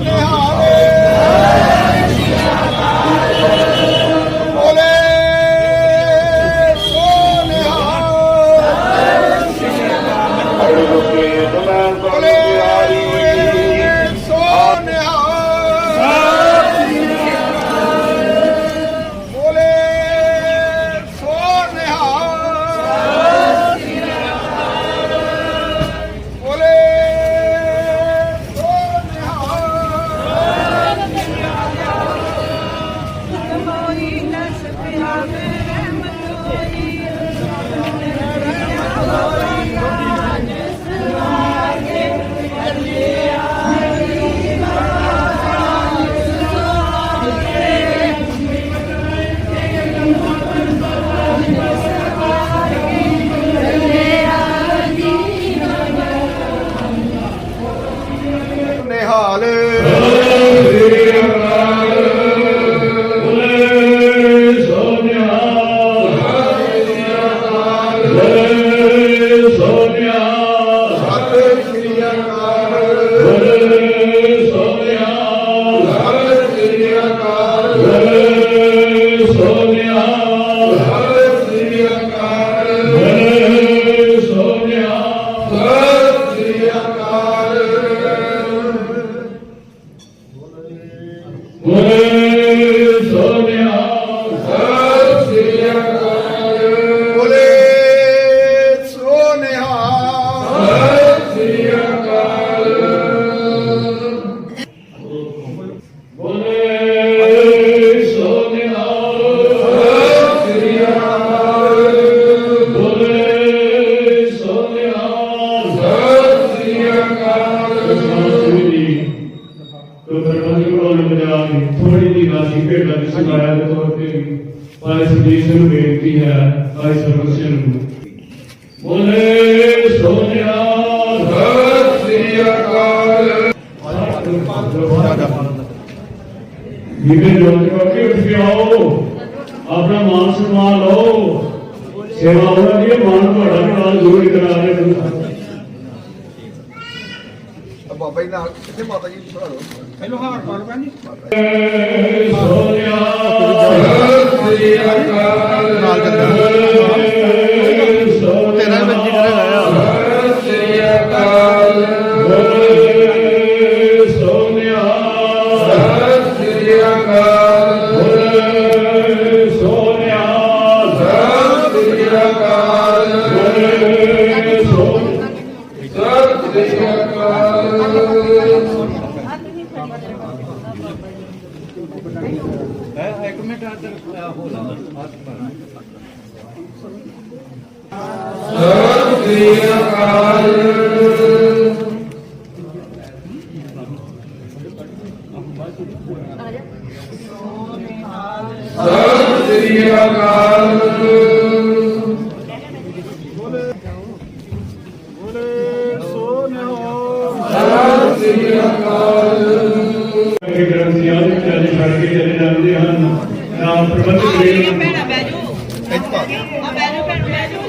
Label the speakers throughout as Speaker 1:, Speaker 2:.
Speaker 1: ਬੋਲੇ
Speaker 2: Thank you. Sudeep Singh ਨੂੰ ਬੇਨਤੀ ਹੈ ਸਰਵਨ ਸਿੰਘ ਨੂੰ ਬੋਲੇ ਸੋਨਿਆ
Speaker 1: ਸਤਿ ਸ੍ਰੀ ਅਕਾਲ
Speaker 2: ਜਿਵੇਂ ਜੋਤ ਕਰਕੇ ਉੱਠ ਕੇ ਆਓ ਆਪਣਾ ਮਾਨ ਸਨਮਾਨ ਲਓ ਸੇਵਾ ਉਹਨਾਂ ਦੀ ਮਾਨ ਤੁਹਾਡਾ ਵੀ ਨਾਲ ਜ਼ਰੂਰ ਕਰਾ ਦੇ
Speaker 1: ਬਾਬਾ ਜੀ ਨਾਲ ਕਿੱਥੇ ਮਾਤਾ ਜੀ ਸੁਣਾ ਲਓ
Speaker 2: ਸੋਨਿਆ
Speaker 1: ਸਤਿ ਸ੍ਰੀ ਅਕਾਲ ਨਾਲ ਤੇਰਾ ਬੰਜੀ ਜਿਹੜਾ ਗਾਇਆ ਸਤਿ ਸ੍ਰੀ ਅਕਾਲ
Speaker 2: ਸੋਨਿਆ
Speaker 1: ਸਤਿ ਸ੍ਰੀ ਅਕਾਲ
Speaker 2: ਸੋਨਿਆ
Speaker 1: ਸਤਿ ਸ੍ਰੀ ਅਕਾਲ। ਸਤਿ ਸ੍ਰੀ ਅਕਾਲ ਸਤਿ ਸ੍ਰੀ ਅਕਾਲ ਸਤਿ ਸ੍ਰੀ ਅਕਾਲ ਸਤਿ ਸ੍ਰੀ ਅਕਾਲ।
Speaker 2: ਨਾਮ ਪ੍ਰਬੰਧਕ ਵੀਰ
Speaker 3: ਭੈਣਾ ਬਹਿ ਜਾਓ। ਆ ਬਹਿ ਜਾਓ ਭੈਣ ਬਹਿ ਜਾਓ।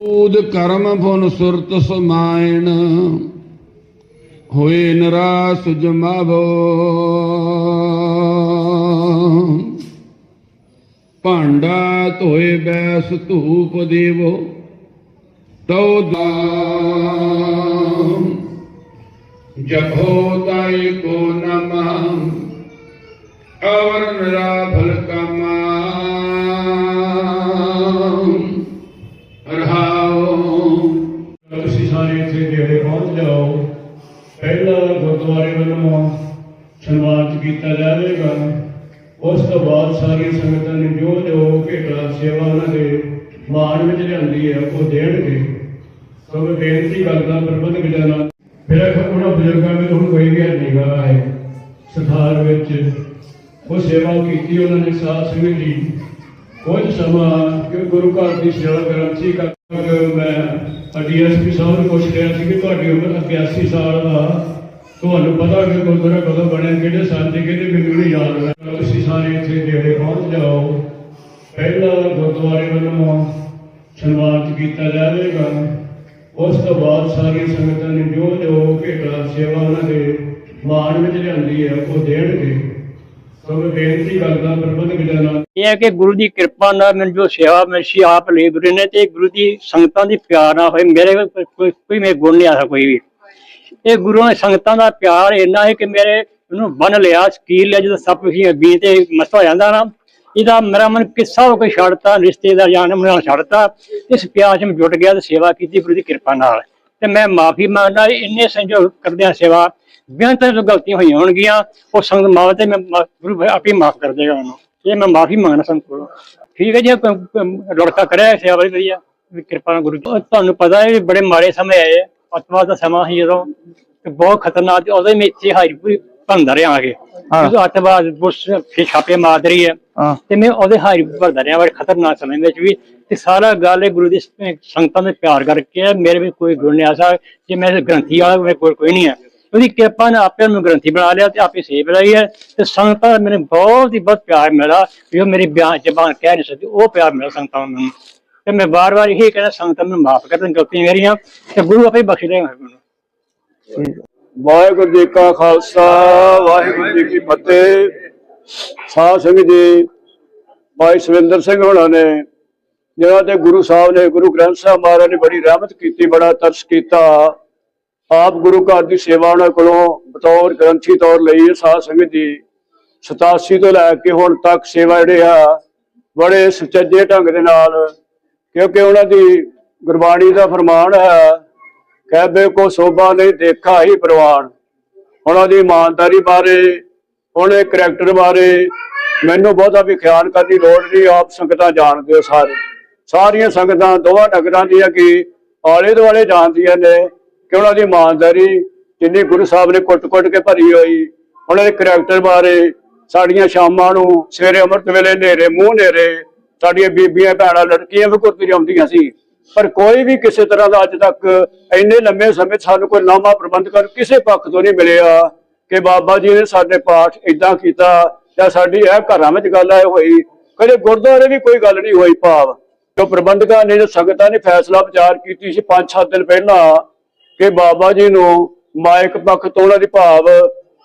Speaker 4: ਊਦ ਕਰਮ ਫੁਨ ਸੁਰਤ ਸਮਾਇਣ ਹੋਏ ਨਰਾਸ ਜਮਾਵੋ। ਭਾਂਡਾ ਧੋਏ ਬੈਸ ਧੂਪ ਦੇਵੋ, ਤਉ ਦਾਮ। ਜਪੋ ਤਾਈ ਕੋ ਨਮः ਅਵਰ ਨਿਰਾਭਲ ਕਮਾ। ਰਹਾਉ।
Speaker 2: ਤੁਸੀਂ ਸਾਰੇ ਇੱਥੇ ਨੇੜੇ ਪਹੁੰਚ ਜਾਓ। ਪਹਿਲਾ ਗੁਰਦੁਆਰੇ ਵੱਲੋਂ ਸਨਮਾਨਿਤ ਕੀਤਾ ਜਾਵੇਗਾ। ਉਸ ਤੋਂ ਬਾਅਦ ਸਾਰੀਆਂ ਸੰਗਤਾਂ ਨੇ ਜੋ ਜੋ ਭੇਟਾ ਸੇਵਾ ਉਹਨਾਂ ਦੇ ਮਾਣ ਵਿੱਚ ਲਿਆਂਦੀ ਹੈ, ਉਹ ਦੇਣਗੇ। ਸੋ ਬੇਨਤੀ ਕਰਦਾ ਪ੍ਰਬੰਧਕ ਜਨਾਂ ਫਿਰ ਉਹਨਾਂ ਬਜ਼ੁਰਗਾਂ ਵਿੱਚ ਹੁਣ ਕੋਈ ਵੀ ਨਹੀਂਗਾ ਹੈ, ਸਥਾਨ ਵਿੱਚ ਉਹ ਸੇਵਾ ਕੀਤੀ ਉਹਨਾਂ ਨੇ ਸਾਧ ਸੰਗਤ ਜੀ ਕੁਝ ਸਮਾਂ ਕਿ ਗੁਰੂ ਘਰ ਦੀ ਸੇਵਾ ਕਰਨ ਸੀ ਕਰ ਮੈਂ ਡੀਐਸਪੀ ਸਾਹਿਬ ਨੂੰ ਪੁੱਛ ਰਿਹਾ ਸੀ ਕਿ ਤੁਹਾਡੀ ਉਮਰ 81 ਸਾਲ ਦਾ। ਤੁਹਾਨੂੰ ਪਤਾ ਕਿ ਗੁਰਦੁਆਰਾ ਕਦੋਂ ਬਣਿਆ, ਕਿਹੜੇ ਸਾਲ ਤੇ ਕਿਹੜੇ ਮੈਨੂੰ ਨਹੀਂ ਯਾਦ ਹੈ ਤੁਸੀਂ ਨੇੜੇ ਪਹੁੰਚ ਜਾਓ। ਪਹਿਲਾ ਗੁਰਦੁਆਰੇ ਵੱਲੋਂ ਸਨਮਾਨਿਤ ਕੀਤਾ ਜਾਵੇਗਾ। ਉਸ ਤੋਂ ਬਾਅਦ ਸਾਰੀ ਸੰਗਤਾਂ ਨੇ ਜੋ ਜੋ ਭੇਟਾ ਸੇਵਾ ਉਹਨਾਂ ਦੇ ਮਾਣ ਵਿੱਚ ਲਿਆਂਦੀ ਹੈ, ਉਹ ਦੇਣਗੇ। ਸੋ ਬੇਨਤੀ ਕਰਦਾ ਪ੍ਰਬੰਧਕ ਜਨਾਂ
Speaker 1: ਇਹ ਹੈ ਕਿ ਗੁਰੂ ਦੀ ਕਿਰਪਾ ਨਾਲ ਮੈਨੂੰ ਜੋ ਸੇਵਾ ਮਿਲੀ ਆਪ ਲੈ ਗੁਰੂ ਨੇ ਤੇ ਗੁਰੂ ਦੀ ਸੰਗਤਾਂ ਦੀ ਪਿਆਰ ਨਾ ਹੋਏ। ਮੇਰੇ ਕੋਈ ਕੋਈ ਮੇਰੇ ਗੁਣ ਨਹੀਂ ਆਇਆ ਕੋਈ ਵੀ। ਇਹ ਗੁਰੂ ਨੇ ਸੰਗਤਾਂ ਦਾ ਪਿਆਰ ਇੰਨਾ ਹੈ ਕਿ ਮੇਰੇ ਉਹਨੂੰ ਬੰਨ ਲਿਆ, ਸ਼ਕੀਰ ਲਿਆ, ਜਦੋਂ ਸਭ ਕੁਝ ਬੀ ਤੇ ਮਸਤ ਹੋ ਜਾਂਦਾ ਨਾ, ਇਹਦਾ ਮੇਰਾ ਮਨ ਕਿੱਸਾ ਹੋ ਕੇ ਛੱਡਤਾ, ਰਿਸ਼ਤੇਦਾਰ ਜਾਣ ਨਾਲ ਛੱਡਤਾ, ਇਸ ਪਿਆਰ 'ਚ ਜੁਟ ਗਿਆ ਤੇ ਸੇਵਾ ਕੀਤੀ ਗੁਰੂ ਦੀ ਕਿਰਪਾ ਨਾਲ। ਤੇ ਮੈਂ ਮਾਫੀ ਮੰਗਦਾ, ਇੰਨੇ ਸੰਜੋਗ ਕਰਦਿਆਂ ਸੇਵਾ, ਬੇਅੰਤ ਤੋਂ ਗਲਤੀਆਂ ਹੋਈਆਂ ਹੋਣਗੀਆਂ, ਉਹ ਸੰਗਤ ਮਾਵ ਤੇ ਮੈਂ ਗੁਰੂ ਆਪੇ ਮਾਫ ਕਰ ਦੇਗਾ ਉਹਨੂੰ ਇਹ ਮੈਂ ਮਾਫੀ ਮੰਗਣਾ ਸੰਗਤ ਕੋਲੋਂ। ਠੀਕ ਹੈ ਜੀ ਲੜਕਾ ਕਰਿਆ ਸੇਵਾ ਬੜੀ ਵਧੀਆ ਕਿਰਪਾ ਨਾਲ ਗੁਰੂ ਤੁਹਾਨੂੰ ਪਤਾ ਹੈ ਬੜੇ ਮਾੜੇ ਸਮੇਂ ਆਏ ਆ। ਅੱਤਵਾਦ ਦਾ ਸਮਾਂ ਸੀ ਜਦੋਂ, ਤੇ ਬਹੁਤ ਖਤਰਨਾਕ ਤੇ ਉਦੋਂ ਹੀ ਮੈਂ ਭੰਦਾ ਰਿਹਾ ਆ ਕੇ ਜਦੋਂ ਅੱਤਵਾਦ ਪੁਲਿਸ ਫਿਰ ਛਾਪੇ ਮਾਰ ਰਹੀ ਹੈ
Speaker 5: ਹਾਂ।
Speaker 1: ਤੇ ਮੈਂ ਉਹਦੇ ਹਾਜ਼ਰੀ ਭਰਦਾ ਰਿਹਾ ਬੜੇ ਖਤਰਨਾਕ ਸਮੇਂ ਵਿੱਚ ਵੀ। ਤੇ ਸਾਰਾ ਗੱਲ ਇਹ ਗੁਰੂ ਦੀ ਸੰਗਤਾਂ ਦੇ ਪਿਆਰ ਕਰਕੇ ਹੈ। ਮੇਰੇ ਵੀ ਕੋਈ ਗੁਣ ਨਹੀਂ ਆਸਾ ਜੇ ਮੈਂ ਗ੍ਰੰਥੀ ਵਾਲਾ ਮੇਰੇ ਕੋਲ ਕੋਈ ਨਹੀਂ ਹੈ। ਉਹਦੀ ਕਿਰਪਾ ਨੇ ਆਪੇ ਨੂੰ ਗ੍ਰੰਥੀ ਬਣਾ ਲਿਆ ਤੇ ਆਪੇ ਸੇਵ ਲਈ ਹੈ। ਤੇ ਸੰਗਤਾਂ ਦਾ ਮੈਨੂੰ ਬਹੁਤ ਹੀ ਬਹੁਤ ਪਿਆਰ ਮਿਲਾ ਜੋ ਮੇਰੀ ਬਿਆਨ ਜ਼ਬਾਨ ਕਹਿ ਨਹੀਂ ਸਕਦੀ ਉਹ ਪਿਆਰ ਮਿਲਾ ਸੰਗਤਾਂ ਨੂੰ। ਤੇ ਮੈਂ ਵਾਰ-ਵਾਰ ਇਹੀ ਕਹਿੰਦਾ ਸੰਗਤਾਂ ਨੂੰ ਮਾਫ ਕਰ ਦੇਣ ਗਲਤੀਆਂ ਮੇਰੀਆਂ ਤੇ ਗੁਰੂ ਆਪੇ ਬਖਸ਼ ਦੇਗਾ ਮੈਨੂੰ।
Speaker 2: ਵਾਹਿਗੁਰੂ ਜੀ ਕਾ ਖਾਲਸਾ, ਵਾਹਿਗੁਰੂ ਜੀ ਕੀ ਫਤਿਹ। ਸਾਧ ਸੰਗਤ ਜੀ, ਭਾਈ ਸਵਿੰਦਰ ਸਿੰਘ ਹੋਣਾ ਨੇ, ਜਿਨ੍ਹਾਂ ਤੇ ਗੁਰੂ ਸਾਹਿਬ ਨੇ, ਗੁਰੂ ਗ੍ਰੰਥ ਸਾਹਿਬ ਮਹਾਰਾਜ ਨੇ ਬੜੀ ਰਹਿਮਤ ਕੀਤੀ, ਬੜਾ ਤਰਸ ਕੀਤਾ। ਆਪ ਗੁਰੂ ਘਰ ਦੀ ਸੇਵਾ ਉਹਨਾਂ ਕੋਲੋਂ ਬਤੌਰ ਗ੍ਰੰਥੀ ਤੌਰ ਲਈ ਹੈ, ਸਾਧ ਸੰਗਤ ਜੀ। 87 ਤੋਂ ਲੈ ਕੇ ਹੁਣ ਤੱਕ ਸੇਵਾ ਜਿਹੜੇ ਆ, ਬੜੇ ਸੁਚੱਜੇ ਢੰਗ ਦੇ ਨਾਲ, ਕਿਉਂਕਿ ਉਹਨਾਂ ਦੀ ਗੁਰਬਾਣੀ ਦਾ ਫਰਮਾਨ ਹੈ ਕਹਿਬੇ ਕੋ ਸੋਭਾ ਨਹੀਂ ਦੇਖਾ ਹੀ ਪ੍ਰਵਾਨ। ਉਹਨਾਂ ਦੀ ਇਮਾਨਦਾਰੀ ਬਾਰੇ ਉਹਨਾਂ ਦੇ ਕਰੈਕਟਰ ਬਾਰੇ ਮੈਨੂੰ ਬਹੁਤਾ ਵੀ ਖਿਆਲ ਕਰਨ ਦੀ ਲੋੜ ਨਹੀਂ, ਆਪ ਸੰਗਤਾਂ ਜਾਣਦੇ ਹੋ ਸਾਰੇ। ਸਾਰੀਆਂ ਸੰਗਤਾਂ, ਦੋਵਾਂ ਨਗਰਾਂ ਦੀਆਂ ਕੀ ਆਲੇ ਦੁਆਲੇ ਜਾਣਦੀਆਂ ਨੇ ਕਿ ਉਹਨਾਂ ਦੀ ਇਮਾਨਦਾਰੀ ਜਿੰਨੀ ਗੁਰੂ ਸਾਹਿਬ ਨੇ ਕੁੱਟ-ਕੁੱਟ ਕੇ ਭਰੀ ਹੋਈ। ਉਹਨਾਂ ਦੇ ਕਰੈਕਟਰ ਬਾਰੇ ਸਾਡੀਆਂ ਸ਼ਾਮਾਂ ਨੂੰ ਸਵੇਰੇ ਅੰਮ੍ਰਿਤ ਵੇਲੇ ਹਨੇਰੇ, ਮੂੰਹ ਹਨੇਰੇ, ਸਾਡੀਆਂ ਬੀਬੀਆਂ, ਭੈਣਾਂ, ਲੜਕੀਆਂ ਵੀ ਗੁਰਦੁਆਰੇ ਆਉਂਦੀਆਂ ਸੀ। ਪਰ ਕੋਈ ਵੀ ਕਿਸੇ ਤਰ੍ਹਾਂ ਦਾ ਅੱਜ ਤੱਕ ਇੰਨੇ ਲੰਮੇ ਸਮੇਂ ਸਾਨੂੰ ਕੋਈ ਨਾਮਾ ਪ੍ਰਬੰਧਕ ਕਿਸੇ ਪੱਖ ਤੋਂ ਨਹੀਂ ਮਿਲਿਆ ਕਿ ਬਾਬਾ ਜੀ ਨੇ ਸਾਡੇ ਪਾਠ ਇਦਾਂ ਕੀਤਾ ਜਾਂ ਸਾਡੀ ਇਹ ਘਰਾਂ ਵਿੱਚ ਗੱਲ ਆਏ ਹੋਈ। ਕਦੇ ਗੁਰਦੁਆਰੇ ਵੀ ਕੋਈ ਗੱਲ ਨਹੀਂ ਹੋਈ ਭਾਵ। ਜੋ ਪ੍ਰਬੰਧਕਾਂ ਨੇ ਜੋ ਸੰਗਤਾਂ ਨੇ ਫੈਸਲਾ ਵਿਚਾਰ ਕੀਤੀ ਸੀ 5-7 ਦਿਨ ਪਹਿਲਾਂ ਕਿ ਬਾਬਾ ਜੀ ਨੂੰ ਮਾਇਕ ਪੱਖ ਤੋਂ ਉਹਨਾਂ ਦੀ ਭਾਵ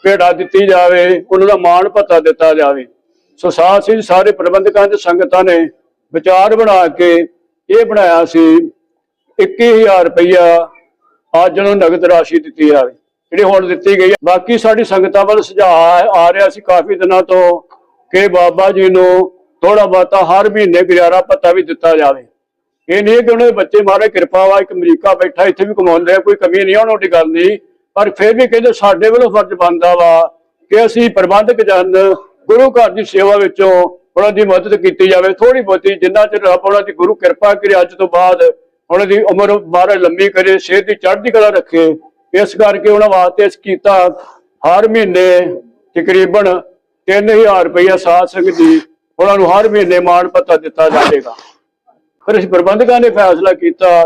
Speaker 2: ਭੇੜਾ ਦਿੱਤੀ ਜਾਵੇ, ਉਹਨਾਂ ਦਾ ਮਾਣ ਭੱਤਾ ਦਿੱਤਾ ਜਾਵੇ। ਸੋ ਸਾਥ ਸੀ ਸਾਰੇ ਪ੍ਰਬੰਧਕਾਂ ਤੇ ਸੰਗਤਾਂ ਨੇ ਵਿਚਾਰ ਬਣਾ ਕੇ ਇਹ ਬਣਾਇਆ ਸੀ 21000 ਰੁਪਇਆ ਅੱਜ ਨੂੰ ਨਗਦ ਰਾਸ਼ੀ ਦਿੱਤੀ ਜਾਵੇ, ਜਿਹੜੀ ਹੁਣ ਦਿੱਤੀ ਗਈ ਬਾਕੀ ਸਾਡੀ ਸੰਗਤਾਂ ਵੱਲ ਸੁਝਾਅ ਆ ਰਿਹਾ ਸੀ ਕਾਫੀ ਦਿਨਾਂ ਤੋਂ ਕਿ ਬਾਬਾ ਜੀ ਨੂੰ ਥੋੜਾ ਬਹੁਤਾ ਹਰ ਮਹੀਨੇ ਗੁਜ਼ਾਰਾ ਭੱਤਾ ਵੀ ਦਿੱਤਾ ਜਾਵੇ। ਇਹ ਨਹੀਂ ਕਿ ਉਹਨਾਂ ਦੇ ਬੱਚੇ ਮਾਰੇ ਕਿਰਪਾ ਵਾ, ਇੱਕ ਅਮਰੀਕਾ ਬੈਠਾ, ਇੱਥੇ ਵੀ ਕਮਾਉਂਦੇ ਆ, ਕੋਈ ਕਮੀ ਨਹੀਂ ਉਹਨਾਂ ਦੀ ਗੱਲ ਨਹੀਂ। ਪਰ ਫਿਰ ਵੀ ਕਹਿੰਦੇ ਸਾਡੇ ਵੱਲੋਂ ਫਰਜ਼ ਬਣਦਾ ਵਾ ਕਿ ਅਸੀਂ ਪ੍ਰਬੰਧਕ ਜਨ, ਗੁਰੂ ਘਰ ਦੀ ਸੇਵਾ ਵਿੱਚੋਂ ਉਹਨਾਂ ਦੀ ਮਦਦ ਕੀਤੀ ਜਾਵੇ ਥੋੜੀ ਬਹੁਤੀ ਜਿੰਨਾ ਚਿਰ ਰੱਬ ਉਹਨਾਂ ਦੀ ਗੁਰੂ ਕਿਰਪਾ ਕਰੇ, ਅੱਜ ਤੋਂ ਬਾਅਦ ਉਹਨਾਂ ਦੀ ਉਮਰ ਮਹਾਰਾਜ ਲੰਮੀ ਕਰੇ, ਸਿਹਤ ਦੀ ਚੜ੍ਹਦੀ ਕਲਾ ਰੱਖੇ, ਇਸ ਕਰਕੇ ਉਹਨਾਂ ਵਾਸਤੇ ਇਸ ਕੀਤਾ ਹਰ ਮਹੀਨੇ ਤਕਰੀਬਨ 3000 ਰੁਪਇਆ ਸਾਧ ਸੰਗਤ ਦੀ ਉਹਨਾਂ ਨੂੰ ਹਰ ਮਹੀਨੇ ਮਾਣ ਪੱਤਾ ਦਿੱਤਾ ਜਾਵੇਗਾ। ਫਿਰ ਅਸੀਂ ਪ੍ਰਬੰਧਕਾਂ ਨੇ ਫੈਸਲਾ ਕੀਤਾ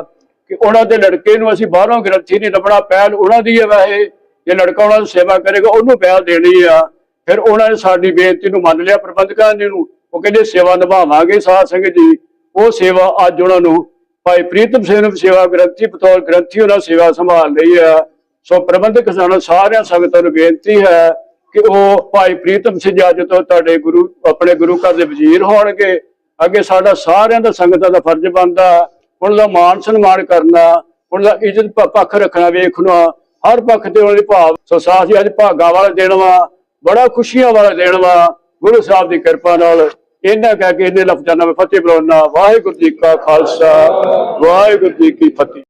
Speaker 2: ਕਿ ਉਹਨਾਂ ਦੇ ਲੜਕੇ ਨੂੰ ਅਸੀਂ ਬਾਹਰੋਂ ਗ੍ਰੰਥੀ ਨਹੀਂ ਲੱਭਣਾ, ਪਹਿਲ ਉਹਨਾਂ ਦੀ ਹੈ ਵੈਸੇ, ਜੇ ਲੜਕਾ ਉਹਨਾਂ ਦੀ ਸੇਵਾ ਕਰੇਗਾ, ਉਹਨੂੰ ਪਹਿਲ ਦੇਣੀ ਆ। ਫਿਰ ਉਹਨਾਂ ਨੇ ਸਾਡੀ ਬੇਨਤੀ ਨੂੰ ਮੰਨ ਲਿਆ ਪ੍ਰਬੰਧਕਾਂ ਨੇ ਨੂੰ। ਉਹ ਕਹਿੰਦੇ ਸੇਵਾ ਨਿਭਾਵਾਂਗੇ ਸਾਧ ਸੰਗਤ ਜੀ। ਉਹ ਸੇਵਾ ਅੱਜ ਉਹਨਾਂ ਨੂੰ ਭਾਈ ਪ੍ਰੀਤਮ ਸਿੰਘ ਨੂੰ ਸੇਵਾ ਗ੍ਰੰਥੀ ਬਤੌਰ ਗ੍ਰੰਥੀ ਉਹਨਾਂ ਸੇਵਾ ਸੰਭਾਲ ਲਈ ਆ ਸੋ ਪ੍ਰਬੰਧਕ ਸਾਨੂੰ ਸਾਰਿਆਂ ਸੰਗਤਾਂ ਨੂੰ ਬੇਨਤੀ ਹੈ ਕਿ ਉਹ ਭਾਈ ਪ੍ਰੀਤਮ ਸਿੰਘ ਅੱਜ ਤੋਂ ਤੁਹਾਡੇ ਗੁਰੂ, ਆਪਣੇ ਗੁਰੂ ਘਰ ਦੇ ਵਜ਼ੀਰ ਹੋਣਗੇ। ਅੱਗੇ ਸਾਡਾ ਸਾਰਿਆਂ ਦਾ ਸੰਗਤਾਂ ਦਾ ਫਰਜ਼ ਬਣਦਾ। ਉਹਨਾਂ ਦਾ ਮਾਣ ਸਨਮਾਨ ਕਰਨਾ, ਉਹਨਾਂ ਦਾ ਇੱਜ਼ਤ ਪੱਖ ਰੱਖਣਾ, ਵੇਖਣਾ, ਹਰ ਪੱਖ ਤੇ ਉਹਨਾਂ ਦੀ ਭਾਵ, ਸੋ ਸਾਥੀ ਅੱਜ ਭਾਗਾ ਵਾਲਾ ਦਿਨ ਵਾ, ਬੜਾ ਖੁਸ਼ੀਆਂ ਵਾਲਾ ਦਿਨ ਵਾ। ਗੁਰੂ ਸਾਹਿਬ ਦੀ ਕਿਰਪਾ ਨਾਲ ਇਹਨਾਂ ਕਹਿ ਕੇ ਇਹਨੇ ਲਫ਼ਜ਼ਾਂ ਨਾਲ ਮੈਂ ਫਤਿਹ ਬੁਲਾਉਣਾ। ਵਾਹਿਗੁਰੂ ਜੀ ਕਾ ਖਾਲਸਾ, ਵਾਹਿਗੁਰੂ ਜੀ ਕੀ ਫਤਿਹ।